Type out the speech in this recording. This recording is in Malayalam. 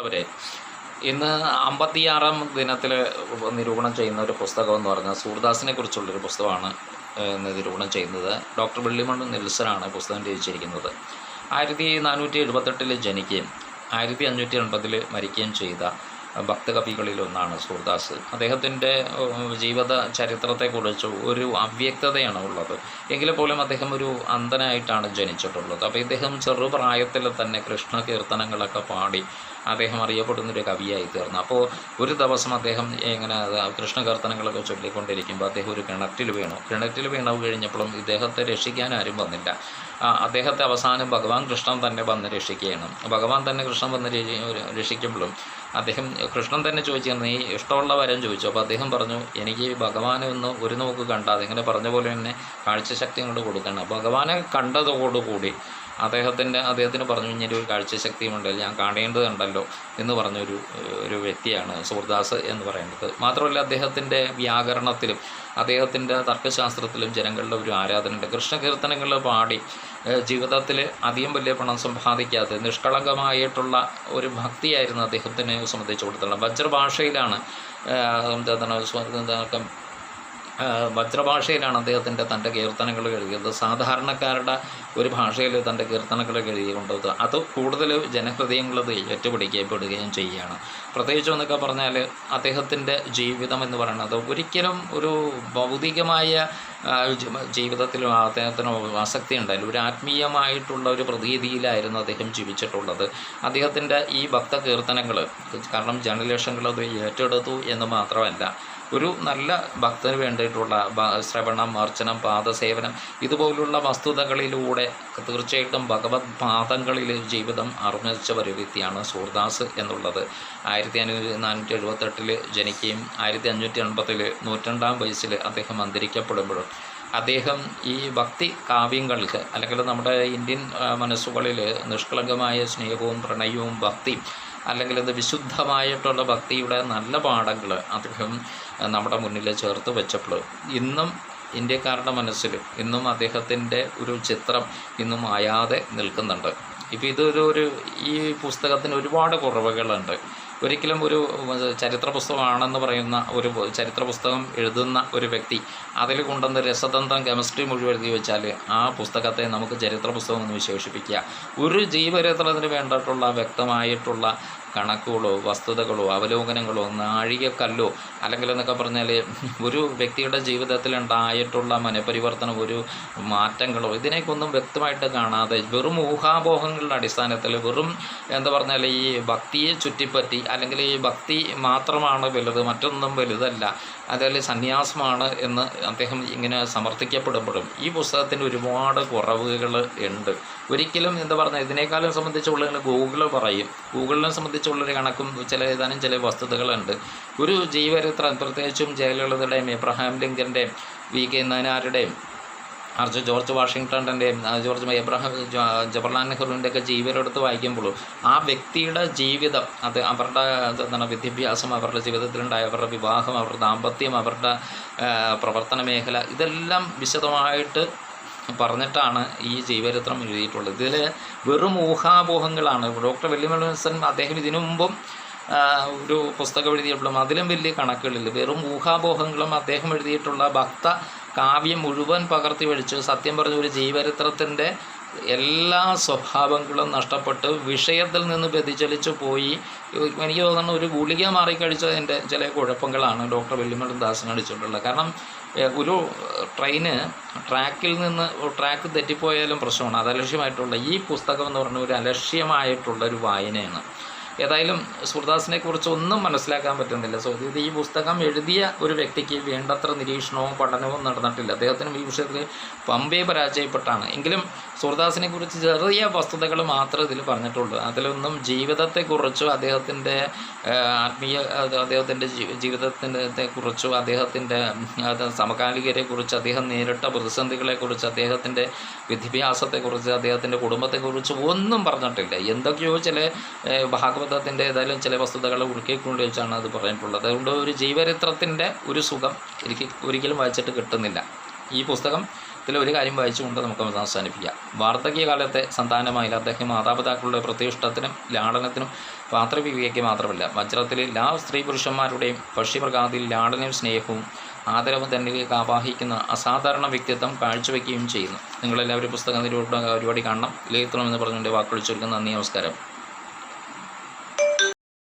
അവരെ ഇന്ന് അമ്പത്തിയാറാം ദിനത്തിൽ നിരൂപണം ചെയ്യുന്ന ഒരു പുസ്തകം എന്ന് പറഞ്ഞാൽ സൂർദാസിനെ കുറിച്ചുള്ളൊരു പുസ്തകമാണ് നിരൂപണം ചെയ്യുന്നത്. ഡോക്ടർ വെള്ളിമണ്ണ് നെൽസനാണ് പുസ്തകം രചിച്ചിരിക്കുന്നത്. ആയിരത്തി നാനൂറ്റി എഴുപത്തെട്ടിൽ ജനിക്കുകയും ആയിരത്തി അഞ്ഞൂറ്റി എൺപതിൽ മരിക്കുകയും ചെയ്ത ഭക്തകവികളിലൊന്നാണ് സൂർദാസ്. അദ്ദേഹത്തിന്റെ ജീവിത ചരിത്രത്തെക്കുറിച്ച് ഒരു അവ്യക്തതയാണ് ഉള്ളത്. എങ്കിലും പോലും അദ്ദേഹം ഒരു അന്ധനായിട്ടാണ് ജനിച്ചിട്ടുള്ളത്. അപ്പോൾ ഇദ്ദേഹം ചെറുപ്രായത്തിൽ തന്നെ കൃഷ്ണ കീർത്തനങ്ങളൊക്കെ പാടി അദ്ദേഹം അറിയപ്പെടുന്നൊരു കവിയായി തീർന്നു. അപ്പോൾ ഒരു ദിവസം അദ്ദേഹം ഇങ്ങനെ കൃഷ്ണകീർത്തനങ്ങളൊക്കെ കൃഷ്ണ കീർത്തനങ്ങളൊക്കെ ചൊല്ലിക്കൊണ്ടിരിക്കുമ്പോൾ അദ്ദേഹം ഒരു കിണറ്റിൽ വീണു. കിണറ്റിൽ വീണു കഴിഞ്ഞപ്പോഴും ഇദ്ദേഹത്തെ രക്ഷിക്കാൻ ആരും വന്നില്ല. അദ്ദേഹത്തെ അവസാനം ഭഗവാൻ കൃഷ്ണൻ തന്നെ വന്ന് രക്ഷിക്കുകയാണ്. ഭഗവാൻ തന്നെ കൃഷ്ണൻ വന്ന് രക്ഷി- രക്ഷിക്കുമ്പോഴും അദ്ദേഹം കൃഷ്ണൻ തന്നെ ചോദിച്ചു നീ ഇഷ്ടമുള്ള വരം ചോദിച്ചു. അപ്പോൾ അദ്ദേഹം പറഞ്ഞു എനിക്ക് ഭഗവാനെ ഒന്ന് ഒരു നോക്ക് കണ്ടാൽ ഇങ്ങനെ പറഞ്ഞ പോലെ തന്നെ കാഴ്ചശക്തി കൊണ്ട് കൊടുക്കണം. ഭഗവാനെ കണ്ടതോടുകൂടി അദ്ദേഹത്തിന്റെ അദ്ദേഹത്തിന് പറഞ്ഞു ഇങ്ങനെ ഒരു കാഴ്ചശക്തിയുണ്ട് ഞാൻ കാണേണ്ടതുണ്ടല്ലോ എന്ന് പറഞ്ഞൊരു ഒരു വ്യക്തിയാണ് സൂർദാസ് എന്ന് പറയുന്നത്. മാത്രമല്ല അദ്ദേഹത്തിന്റെ വ്യാകരണത്തിലും അദ്ദേഹത്തിന്റെ തർക്കശാസ്ത്രത്തിലും ജനങ്ങളുടെ ഒരു ആരാധനയുണ്ട്. കൃഷ്ണകീർത്തനങ്ങൾ പാടി ജീവിതത്തിൽ അധികം വലിയ പണം സമ്പാദിക്കാതെ നിഷ്കളങ്കമായിട്ടുള്ള ഒരു ഭക്തിയായിരുന്നു അദ്ദേഹത്തിനെ സംബന്ധിച്ചു കൊടുത്തുള്ളത് വജ്രഭാഷയിലാണ് എന്താണ് വജ്രഭാഷയിലാണ് അദ്ദേഹത്തിന്റെ തന്റെ കീർത്തനങ്ങൾ എഴുതിയത്. സാധാരണക്കാരുടെ ഒരു ഭാഷയിൽ തന്റെ കീർത്തനങ്ങൾ എഴുതിക്കൊണ്ടത്. അത് കൂടുതൽ ജനഹൃദയങ്ങളത് ഏറ്റുപിടിക്കപ്പെടുകയും ചെയ്യുകയാണ്. പ്രത്യേകിച്ചും എന്നൊക്കെ പറഞ്ഞാൽ അദ്ദേഹത്തിന്റെ ജീവിതം എന്ന് പറയുന്നത് ഒരിക്കലും ഒരു ഭൗതികമായ ജീവിതത്തിലും അദ്ദേഹത്തിന് ആസക്തി ഉണ്ടായില്ല ഒരു ആത്മീയമായിട്ടുള്ള ഒരു പ്രതീതിയിലായിരുന്നു അദ്ദേഹം ജീവിച്ചിട്ടുള്ളത്. അദ്ദേഹത്തിന്റെ ഈ ഭക്ത കീർത്തനങ്ങൾ കാരണം ജനലക്ഷങ്ങൾ ഏറ്റെടുത്തു എന്ന് മാത്രമല്ല ഒരു നല്ല ഭക്തന് വേണ്ടിയിട്ടുള്ള ശ്രവണം അർച്ചനം പാദസേവനം ഇതുപോലുള്ള വസ്തുതകളിലൂടെ തീർച്ചയായിട്ടും ഭഗവത് പാദങ്ങളിൽ ജീവിതം അർമ്മിച്ച ഒരു വ്യക്തിയാണ് സൂർദാസ് എന്നുള്ളത്. ആയിരത്തി അഞ്ഞൂ നാനൂറ്റി എഴുപത്തെട്ടിൽ ജനിക്കുകയും ആയിരത്തി അഞ്ഞൂറ്റി എൺപതിൽ നൂറ്റണ്ടാം വയസ്സിൽ അദ്ദേഹം അന്തരിക്കപ്പെടുമ്പോഴും അദ്ദേഹം ഈ ഭക്തി കാവ്യങ്ങൾക്ക് അല്ലെങ്കിൽ നമ്മുടെ ഇന്ത്യൻ മനസ്സുകളിൽ നിഷ്കളങ്കമായ സ്നേഹവും പ്രണയവും ഭക്തിയും അല്ലെങ്കിൽ അത് വിശുദ്ധമായിട്ടുള്ള ഭക്തിയുടെ നല്ല പാഠങ്ങൾ അദ്ദേഹം നമ്മുടെ മുന്നിൽ ചേർത്ത് വെച്ചപ്പോൾ. ഇന്നും ഇന്ത്യക്കാരുടെ മനസ്സിൽ ഇന്നും അദ്ദേഹത്തിന്റെ ഒരു ചിത്രം ഇന്നും ആയാതെ നിൽക്കുന്നുണ്ട്. ഇപ്പോൾ ഇതൊരു ഒരു ഈ പുസ്തകത്തിന് ഒരുപാട് കുറവുകളുണ്ട്. ഒരിക്കലും ഒരു ചരിത്ര പുസ്തകമാണെന്ന് പറയുന്ന ഒരു ചരിത്ര പുസ്തകം എഴുതുന്ന ഒരു വ്യക്തി അതിൽ കൊണ്ടുവന്ന് രസതന്ത്രം കെമിസ്ട്രി മുഴുവൻ എഴുതി വെച്ചാൽ ആ പുസ്തകത്തെ നമുക്ക് ചരിത്ര പുസ്തകം എന്ന് വിശേഷിപ്പിക്കുക. ഒരു ജീവചരിത്രത്തിന് വേണ്ടിയിട്ടുള്ള വ്യക്തമായിട്ടുള്ള കണക്കുകളോ വസ്തുതകളോ അവലോകനങ്ങളോ നാഴികക്കല്ലോ അല്ലെങ്കിൽ എന്നൊക്കെ പറഞ്ഞാൽ ഒരു വ്യക്തിയുടെ ജീവിതത്തിൽ ഉണ്ടായിട്ടുള്ള മനപരിവർത്തനം ഒരു മാറ്റങ്ങളോ ഇതിനേക്കൊന്നും വ്യക്തമായിട്ട് കാണാതെ വെറും ഊഹാപോഹങ്ങളുടെ അടിസ്ഥാനത്തിൽ വെറും എന്താ പറഞ്ഞാൽ ഈ ഭക്തിയെ ചുറ്റിപ്പറ്റി അല്ലെങ്കിൽ ഈ ഭക്തി മാത്രമാണ് വലുത് മറ്റൊന്നും വലുതല്ല. അതിൽ സന്യാസമാണ് എന്ന് അദ്ദേഹം ഇങ്ങനെ സമർത്ഥിക്കപ്പെടുമ്പോഴും ഈ പുസ്തകത്തിന് ഒരുപാട് കുറവുകൾ ഉണ്ട്. ഒരിക്കലും എന്താ പറഞ്ഞാൽ ഇതിനേക്കാളും സംബന്ധിച്ചുള്ള ഗൂഗിൾ പറയും. ഗൂഗിളിനെ സംബന്ധിച്ചുള്ളൊരു കണക്കും ചില ഏതാനും ചില വസ്തുതകളുണ്ട്. ഒരു ജീവചരിത്രം പ്രത്യേകിച്ചും ജയലളിതയുടെയും എബ്രഹാം ലിങ്കന്റെയും വി കെ നയനാരുടെയും അർജ് ജോർജ് വാഷിങ്ടണിന്റെയും ജോർജ് എബ്രഹാം ജവഹർലാൽ നെഹ്റുവിന്റെ ഒക്കെ ജീവനെടുത്ത് വായിക്കുമ്പോഴും ആ വ്യക്തിയുടെ ജീവിതം അത് അവരുടെ എന്താണ് വിദ്യാഭ്യാസം അവരുടെ ജീവിതത്തിലുണ്ടായ അവരുടെ വിവാഹം അവരുടെ ദാമ്പത്യം അവരുടെ പ്രവർത്തന മേഖല ഇതെല്ലാം വിശദമായിട്ട് പറഞ്ഞിട്ടാണ് ഈ ജീവചരിത്രം എഴുതിയിട്ടുള്ളത്. ഇതിൽ വെറും ഊഹാപോഹങ്ങളാണ്. ഡോക്ടർ വെല്ലിമൽസൻ അദ്ദേഹം ഇതിനു മുമ്പും ഒരു പുസ്തകം എഴുതിയിട്ടുള്ള അതിലും വലിയ കണക്കുകളില്ല വെറും ഊഹാപോഹങ്ങളും അദ്ദേഹം എഴുതിയിട്ടുള്ള ഭക്ത കാവ്യം മുഴുവൻ പകർത്തി വെച്ച് സത്യം പറഞ്ഞ ഒരു ജീവചരിത്രത്തിന്റെ എല്ലാ സ്വഭാവങ്ങളും നഷ്ടപ്പെട്ട് വിഷയത്തിൽ നിന്ന് വ്യതിചലിച്ചു പോയി. എനിക്ക് തോന്നുന്നു ഒരു ഗുളിക മാറിക്കഴിച്ചതിന്റെ ചില കുഴപ്പങ്ങളാണ് ഡോക്ടർ വെല്ലുമണി ദാസിന് അടിച്ചിട്ടുള്ളത്. കാരണം ഒരു ട്രെയിന് ട്രാക്കിൽ നിന്ന് ട്രാക്ക് തെറ്റിപ്പോയാലും പ്രശ്നമാണ്. അത് അലക്ഷ്യമായിട്ടുള്ള ഈ പുസ്തകം എന്ന് പറഞ്ഞ ഒരു അലക്ഷ്യമായിട്ടുള്ള ഒരു വായനയാണ്. ഏതായാലും സൂർദാസിനെ കുറിച്ച് ഒന്നും മനസ്സിലാക്കാൻ പറ്റുന്നില്ല. സോ ഇത് ഈ പുസ്തകം എഴുതിയ ഒരു വ്യക്തിക്ക് വേണ്ടത്ര നിരീക്ഷണവും പഠനവും നടന്നിട്ടില്ല. അദ്ദേഹത്തിനും ഈ വിഷയത്തിൽ പമ്പേ പരാജയപ്പെട്ടാണ്. എങ്കിലും സൂർദാസിനെ കുറിച്ച് ചെറിയ വസ്തുതകൾ മാത്രമേ ഇതിൽ പറഞ്ഞിട്ടുള്ളൂ. അതിലൊന്നും ജീവിതത്തെക്കുറിച്ചോ അദ്ദേഹത്തിന്റെ ആത്മീയ അദ്ദേഹത്തിന്റെ ജീവിതത്തിന്റെ കുറിച്ചോ അദ്ദേഹത്തിന്റെ സമകാലികരെക്കുറിച്ച് അദ്ദേഹം നേരിട്ട പ്രതിസന്ധികളെക്കുറിച്ച് അദ്ദേഹത്തിന്റെ വിദ്യാഭ്യാസത്തെക്കുറിച്ച് അദ്ദേഹത്തിന്റെ കുടുംബത്തെക്കുറിച്ച് ഒന്നും പറഞ്ഞിട്ടില്ല. എന്തൊക്കെയോ ചില ഏഹ്, ഭാഗവതത്തിന്റെ ഏതായാലും ചില വസ്തുതകൾ ഉൾക്കിക്കൊണ്ട് വെച്ചാണ് അത് പറഞ്ഞിട്ടുള്ളത്. അതുകൊണ്ട് ഒരു ജീവചരിത്രത്തിന്റെ ഒരു സുഖം എനിക്ക് ഒരിക്കലും വായിച്ചിട്ട് കിട്ടുന്നില്ല. ഈ പുസ്തകം ഇതിൽ ഒരു കാര്യം വായിച്ചുകൊണ്ട് നമുക്ക് അവസാനിപ്പിക്കാം. വാർദ്ധക്യകാലത്തെ സന്താനമായാലും അദ്ദേഹം മാതാപിതാക്കളുടെ പ്രതിഷ്ഠത്തിനും ലാളനത്തിനും പാത്രവിവേക്ക് മാത്രമല്ല വജ്രത്തിൽ എല്ലാ സ്ത്രീ പുരുഷന്മാരുടെയും പക്ഷിപ്രകാതിൽ ലാളനയും സ്നേഹവും ആദരവും തന്നിലേക്ക് ആവാഹിക്കുന്ന അസാധാരണ വ്യക്തിത്വം കാഴ്ചവെക്കുകയും ചെയ്യുന്നു. നിങ്ങളെല്ലാവരും പുസ്തകം നിരൂപണ പരിപാടി കാണണം. വിലയിരുത്തണമെന്ന് പറഞ്ഞുകൊണ്ട് വാക്കുകൾ ചുരുക്കുന്ന നന്ദി നമസ്കാരം.